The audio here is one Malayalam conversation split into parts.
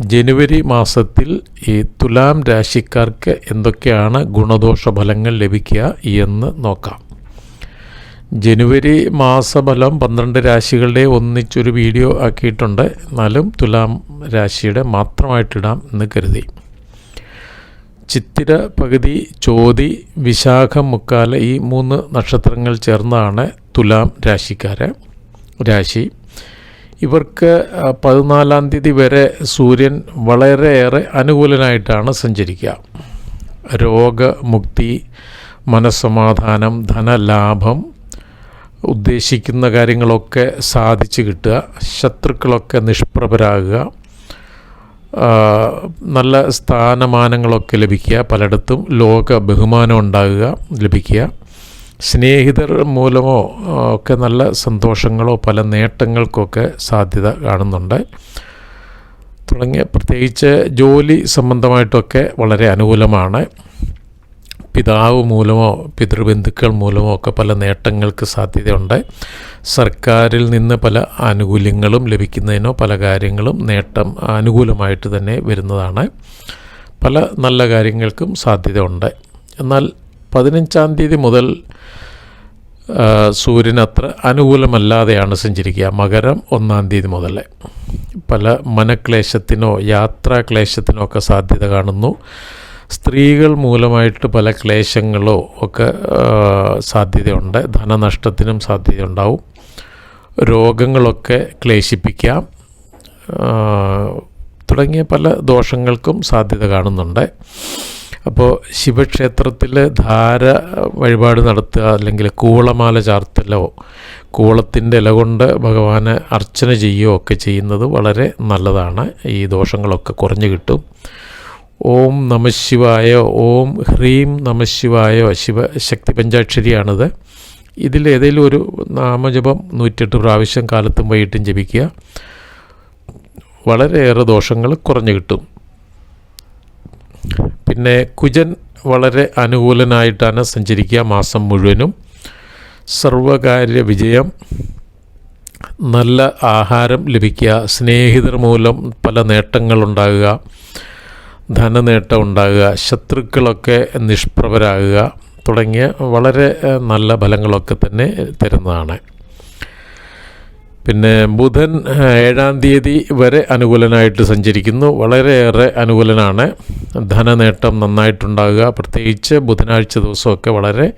ജനുവരി മാസത്തിൽ ഈ തുലാം രാശിക്കാർക്ക് എന്തൊക്കെയാണ് ഗുണദോഷ ഫലങ്ങൾ ലഭിക്കുക എന്ന് നോക്കാം. ജനുവരി മാസഫലം പന്ത്രണ്ട് രാശികളുടെ ഒന്നിച്ചൊരു വീഡിയോ ആക്കിയിട്ടുണ്ട്. എന്നാലും തുലാം രാശിയുടെ മാത്രമായിട്ടിടാം എന്ന് കരുതി. ചിത്തിര പകുതി ചോതി വിശാഖം മുക്കാല ഈ മൂന്ന് നക്ഷത്രങ്ങൾ ചേർന്നാണ് തുലാം രാശിക്കാരെ രാശി. ഇവർക്ക് പതിനാലാം തീയതി വരെ സൂര്യൻ വളരെയേറെ അനുകൂലനായിട്ടാണ് സഞ്ചരിക്കുക. രോഗമുക്തി മനസ്സമാധാനം ധനലാഭം ഉദ്ദേശിക്കുന്ന കാര്യങ്ങളൊക്കെ സാധിച്ചു കിട്ടുക ശത്രുക്കളൊക്കെ നിഷ്പ്രഭരാകുക നല്ല സ്ഥാനമാനങ്ങളൊക്കെ ലഭിക്കുക പലയിടത്തും ലോക ബഹുമാനം ഉണ്ടാകുക ലഭിക്കുക. സ്നേഹിതർ മൂലമോ ഒക്കെ നല്ല സന്തോഷങ്ങളോ പല നേട്ടങ്ങൾക്കൊക്കെ സാധ്യത കാണുന്നുണ്ട്. തുടങ്ങിയ പ്രത്യേകിച്ച് ജോലി സംബന്ധമായിട്ടൊക്കെ വളരെ അനുകൂലമാണ്. പിതാവ് മൂലമോ പിതൃബന്ധുക്കൾ മൂലമോ ഒക്കെ പല നേട്ടങ്ങൾക്ക് സാധ്യതയുണ്ട്. സർക്കാരിൽ നിന്ന് പല ആനുകൂല്യങ്ങളും ലഭിക്കുന്നതിനോ പല കാര്യങ്ങളും നേട്ടം അനുകൂലമായിട്ട് തന്നെ വരുന്നതാണ്. പല നല്ല കാര്യങ്ങൾക്കും സാധ്യതയുണ്ട്. എന്നാൽ പതിനഞ്ചാം തീയതി മുതൽ സൂര്യൻ അത്ര അനുകൂലമല്ലാതെയാണ് സഞ്ചരിക്കുക. മകരം ഒന്നാം തീയതി മുതൽ പല മനക്ലേശത്തിനോ യാത്രാക്ലേശത്തിനോ ഒക്കെ സാധ്യത കാണുന്നു. സ്ത്രീകൾ മൂലമായിട്ട് പല ക്ലേശങ്ങളോ ഒക്കെ സാധ്യതയുണ്ട്. ധനനഷ്ടത്തിനും സാധ്യതയുണ്ടാവും. രോഗങ്ങളൊക്കെ ക്ലേശിപ്പിക്കാം. തുടങ്ങിയ പല ദോഷങ്ങൾക്കും സാധ്യത കാണുന്നുണ്ട്. അപ്പോൾ ശിവക്ഷേത്രത്തിൽ ധാര വഴിപാട് നടത്തുക അല്ലെങ്കിൽ കൂളമാല ചാർത്തലോ കൂളത്തിന്റെ ഇല കൊണ്ട് ഭഗവാനെ അർച്ചന ചെയ്യുകയോ ഒക്കെ ചെയ്യുന്നത് വളരെ നല്ലതാണ്. ഈ ദോഷങ്ങളൊക്കെ കുറഞ്ഞു കിട്ടും. ഓം നമശിവായോ ഓം ഹ്രീം നമശിവായോ ശിവശക്തി പഞ്ചാക്ഷരിയാണിത്. ഇതിൽ ഏതെങ്കിലും ഒരു നാമജപം നൂറ്റെട്ട് പ്രാവശ്യം കാലത്തും വൈകിട്ടും ജപിക്കുക. വളരെയേറെ ദോഷങ്ങൾ കുറഞ്ഞു കിട്ടും. പിന്നെ കുജൻ വളരെ അനുകൂലനായിട്ടാണ് സഞ്ചരിക്കുക മാസം മുഴുവനും. സർവകാര്യ വിജയം നല്ല ആഹാരം ലഭിക്കുക സ്നേഹിതർ മൂലം പല നേട്ടങ്ങളുണ്ടാകുക ധനനേട്ടം ഉണ്ടാകുക ശത്രുക്കളൊക്കെ നിഷ്പ്രഭരാകുക തുടങ്ങിയ വളരെ നല്ല ഫലങ്ങളൊക്കെ തന്നെ തരുന്നതാണ്. പിന്നെ ബുധൻ ഏഴാം തീയതി വരെ അനുകൂലനായിട്ട് സഞ്ചരിക്കുന്നു. വളരെയേറെ അനുകൂലനാണ്. ധനനേട്ടം നന്നായിട്ടുണ്ടാകുക. പ്രത്യേകിച്ച് ബുധനാഴ്ച ദിവസമൊക്കെ വളരെ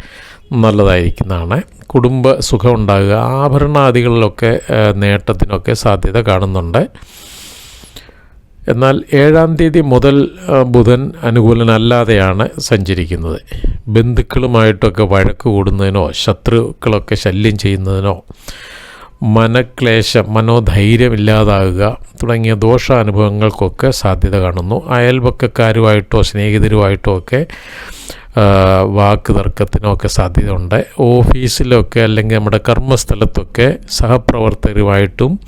നല്ലതായിരിക്കുന്നതാണ്. കുടുംബ സുഖം ഉണ്ടാകുക. ആഭരണാദികളിലൊക്കെ നേട്ടത്തിനൊക്കെ സാധ്യത കാണുന്നുണ്ട്. എന്നാൽ ഏഴാം തീയതി മുതൽ ബുധൻ അനുകൂലനല്ലാതെയാണ് സഞ്ചരിക്കുന്നത്. ബന്ധുക്കളുമായിട്ടൊക്കെ വഴക്ക് കൂടുന്നതിനോ ശത്രുക്കളൊക്കെ ശല്യം ചെയ്യുന്നതിനോ മനക്ലേശം മനോധൈര്യം ഇല്ലാതാകുക തുടങ്ങിയ ദോഷാനുഭവങ്ങൾക്കൊക്കെ സാധ്യത കാണുന്നു. അയൽപക്കക്കാരുമായിട്ടോ സ്നേഹിതരുമായിട്ടോ ഒക്കെ വാക്ക് തർക്കത്തിനോ ഒക്കെ സാധ്യതയുണ്ട്. ഓഫീസിലൊക്കെ അല്ലെങ്കിൽ നമ്മുടെ കർമ്മസ്ഥലത്തൊക്കെ സഹപ്രവർത്തകരുമായിട്ടും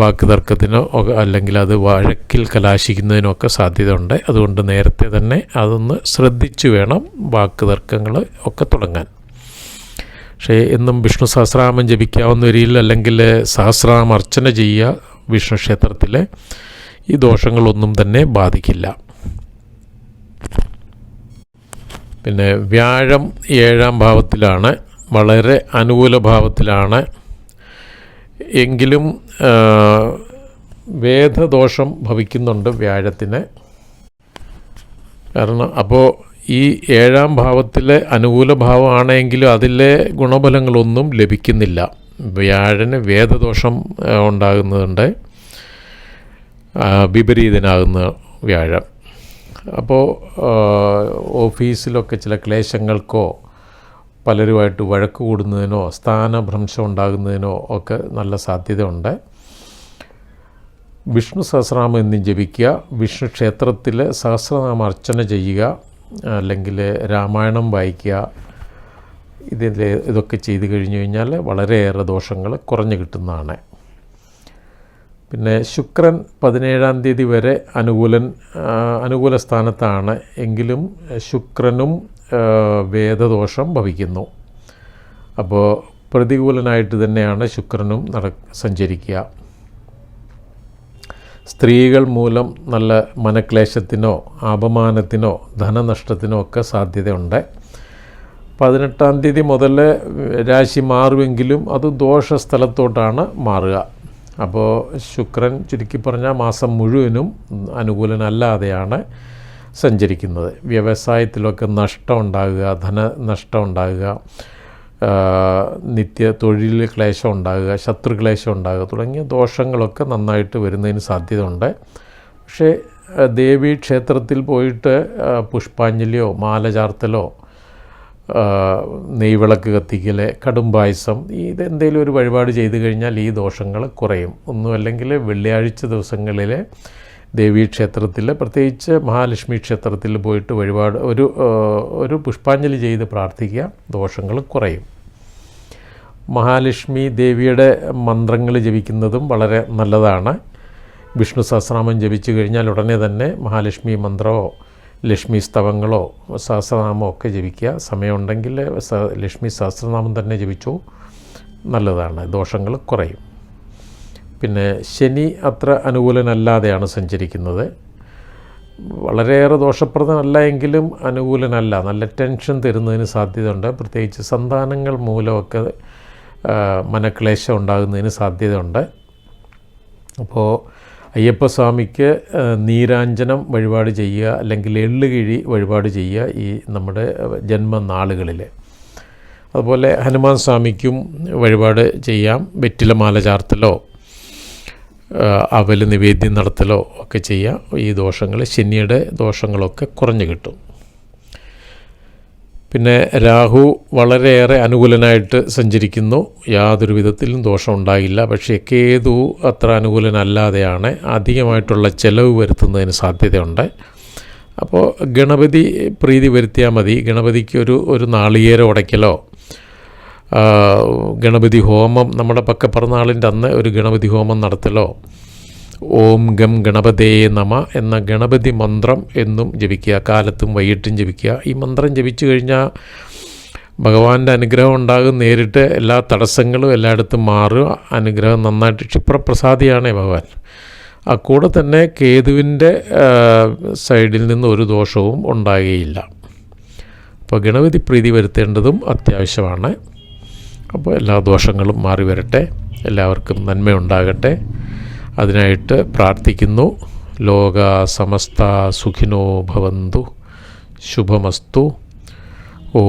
വാക്ക് തർക്കത്തിനോ അല്ലെങ്കിൽ അത് വഴക്കിൽ കലാശിക്കുന്നതിനൊക്കെ സാധ്യതയുണ്ട്. അതുകൊണ്ട് നേരത്തെ തന്നെ അതൊന്ന് ശ്രദ്ധിച്ചു വേണം വാക്ക് തർക്കങ്ങൾ ഒക്കെ തുടങ്ങാൻ. പക്ഷേ എന്നും വിഷ്ണു സഹസ്രനാമം ജപിക്കാവുന്ന വരിയിൽ അല്ലെങ്കിൽ സഹസ്രനാമം അർച്ചന ചെയ്യുക വിഷ്ണു ക്ഷേത്രത്തിൽ ഈ ദോഷങ്ങളൊന്നും തന്നെ ബാധിക്കില്ല. പിന്നെ വ്യാഴം ഏഴാം ഭാവത്തിലാണ് വളരെ അനുകൂല ഭാവത്തിലാണ്. എങ്കിലും വേദദോഷം ഭവിക്കുന്നുണ്ട് വ്യാഴത്തിന്. കാരണം അപ്പോൾ ഈ ഏഴാം ഭാവത്തിലെ അനുകൂല ഭാവമാണെങ്കിലും അതിലെ ഗുണഫലങ്ങളൊന്നും ലഭിക്കുന്നില്ല. വ്യാഴന് വേദദോഷം ഉണ്ടാകുന്നതുണ്ട്. വിപരീതനാകുന്ന വ്യാഴം. അപ്പോൾ ഓഫീസിലൊക്കെ ചില ക്ലേശങ്ങൾക്കോ പലരുമായിട്ട് വഴക്ക് കൂടുന്നതിനോ സ്ഥാനഭ്രംശം ഉണ്ടാകുന്നതിനോ ഒക്കെ നല്ല സാധ്യതയുണ്ട്. വിഷ്ണു സഹസ്രനാമം എന്നും ജപിക്കുക വിഷ്ണു ക്ഷേത്രത്തിൽ സഹസ്രനാമ അർച്ചന ചെയ്യുക അല്ലെങ്കിൽ രാമായണം വായിക്കുക ഇതിൽ ഇതൊക്കെ ചെയ്തു കഴിഞ്ഞു കഴിഞ്ഞാൽ വളരെയേറെ ദോഷങ്ങൾ കുറഞ്ഞു കിട്ടുന്നതാണ്. പിന്നെ ശുക്രൻ പതിനേഴാം തീയതി വരെ അനുകൂലൻ അനുകൂല സ്ഥാനത്താണ്. എങ്കിലും ശുക്രനും വേദദോഷം ഭവിക്കുന്നു. അപ്പോൾ പ്രതികൂലനായിട്ട് തന്നെയാണ് ശുക്രനും നട സഞ്ചരിക്കുക. സ്ത്രീകൾ മൂലം നല്ല മനക്ലേശത്തിനോ അപമാനത്തിനോ ധനനഷ്ടത്തിനോ ഒക്കെ സാധ്യതയുണ്ട്. പതിനെട്ടാം തീയതി മുതൽ രാശി മാറുമെങ്കിലും അത് ദോഷസ്ഥലത്തോട്ടാണ് മാറുക. അപ്പോൾ ശുക്രൻ ചുരുക്കി പറഞ്ഞാൽ മാസം മുഴുവനും അനുകൂലനല്ലാതെയാണ് സഞ്ചരിക്കുന്നത്. വ്യവസായത്തിലൊക്കെ നഷ്ടം ഉണ്ടാകുക നിത്യ തൊഴിൽ ക്ലേശം ഉണ്ടാകുക ശത്രുക്ലേശം ഉണ്ടാകുക തുടങ്ങിയ ദോഷങ്ങളൊക്കെ നന്നായിട്ട് വരുന്നതിന് സാധ്യതയുണ്ട്. പക്ഷേ ദേവി ക്ഷേത്രത്തിൽ പോയിട്ട് പുഷ്പാഞ്ജലിയോ മാല ചാർത്തലോ നെയ്വിളക്ക് കത്തിക്കൽ കടുംപായസം ഇത് എന്തെങ്കിലും ഒരു വഴിപാട് ചെയ്തു കഴിഞ്ഞാൽ ഈ ദോഷങ്ങൾ കുറയും. ഒന്നുമല്ലെങ്കിൽ വെള്ളിയാഴ്ച ദിവസങ്ങളിൽ ദേവീ ക്ഷേത്രത്തിൽ പ്രത്യേകിച്ച് മഹാലക്ഷ്മി ക്ഷേത്രത്തിൽ പോയിട്ട് വഴിപാട് ഒരു ഒരു പുഷ്പാഞ്ജലി ചെയ്ത് പ്രാർത്ഥിക്കുക ദോഷങ്ങൾ കുറയും. മഹാലക്ഷ്മി ദേവിയുടെ മന്ത്രങ്ങൾ ജപിക്കുന്നതും വളരെ നല്ലതാണ്. വിഷ്ണു സഹസ്രനാമം ജപിച്ചു കഴിഞ്ഞാൽ ഉടനെ തന്നെ മഹാലക്ഷ്മി മന്ത്രമോ ലക്ഷ്മി സ്തവങ്ങളോ സഹസ്രനാമോ ഒക്കെ ജപിക്കുക. സമയമുണ്ടെങ്കിൽ ലക്ഷ്മി സഹസ്രനാമം തന്നെ ജപിച്ചു നല്ലതാണ്. ദോഷങ്ങൾ കുറയും. പിന്നെ ശനി അത്ര അനുകൂലനല്ലാതെയാണ് സഞ്ചരിക്കുന്നത്. വളരെയേറെ ദോഷപ്രദമല്ല എങ്കിലും അനുകൂലനല്ല. നല്ല ടെൻഷൻ തരുന്നതിന് സാധ്യതയുണ്ട്. പ്രത്യേകിച്ച് സന്താനങ്ങൾ മൂലമൊക്കെ മനക്ലേശം ഉണ്ടാകുന്നതിന് സാധ്യതയുണ്ട്. അപ്പോൾ അയ്യപ്പസ്വാമിക്ക് നീരാഞ്ജനം വഴിപാട് ചെയ്യുക അല്ലെങ്കിൽ എള്ളുകിഴി വഴിപാട് ചെയ്യുക ഈ നമ്മുടെ ജന്മനാളുകളിൽ അതുപോലെ ഹനുമാൻ സ്വാമിക്കും വഴിപാട് ചെയ്യാം. വെറ്റിലമാല ചാർത്തലോ അവൽ നിവേദ്യം നടത്തലോ ഒക്കെ ചെയ്യാം. ഈ ദോഷങ്ങൾ ശനിയുടെ ദോഷങ്ങളൊക്കെ കുറഞ്ഞു കിട്ടും. പിന്നെ രാഹു വളരെയേറെ അനുകൂലനായിട്ട് സഞ്ചരിക്കുന്നു. യാതൊരു വിധത്തിലും ദോഷം ഉണ്ടായില്ല പക്ഷേ കേതു അത്ര അനുകൂലനല്ലാതെയാണ് അധികമായിട്ടുള്ള ചെലവ് വരുത്തുന്നതിന് സാധ്യതയുണ്ട്. അപ്പോൾ ഗണപതി പ്രീതി വരുത്തിയാൽ മതി. ഗണപതിക്ക് ഒരു ഒരു നാളികേരം ഉടയ്ക്കലോ ഗണപതി ഹോമം നമ്മുടെ പക്ക പിറന്നാളിന്റെ അന്ന് ഒരു ഗണപതി ഹോമം നടത്തലോ? ഓം ഗം ഗണപതേ നമ എന്ന ഗണപതി മന്ത്രം എന്നും ജപിക്കുക. കാലത്തും വൈകിട്ടും ജപിക്കുക. ഈ മന്ത്രം ജപിച്ചു കഴിഞ്ഞാൽ ഭഗവാന്റെ അനുഗ്രഹം ഉണ്ടാകും. നേരിട്ട് എല്ലാ തടസ്സങ്ങളും എല്ലായിടത്തും മാറും. അനുഗ്രഹം നന്നായിട്ട് ക്ഷിപ്രപ്രസാദിയാണേ ഭഗവാൻ. ആ കൂടെ തന്നെ കേതുവിന്റെ സൈഡിൽ നിന്ന് ഒരു ദോഷവും ഉണ്ടാകുകയില്ല. അപ്പോൾ ഗണപതി പ്രീതി വരുത്തേണ്ടതും അത്യാവശ്യമാണ്. അപ്പോൾ എല്ലാ ദോഷങ്ങളും മാറി വരട്ടെ. എല്ലാവർക്കും നന്മയുണ്ടാകട്ടെ. അതിനായിട്ട് പ്രാർത്ഥിക്കുന്നു. ലോക സമസ്ത സുഖിനോ ഭവന്തു. ശുഭമസ്തു. ഓ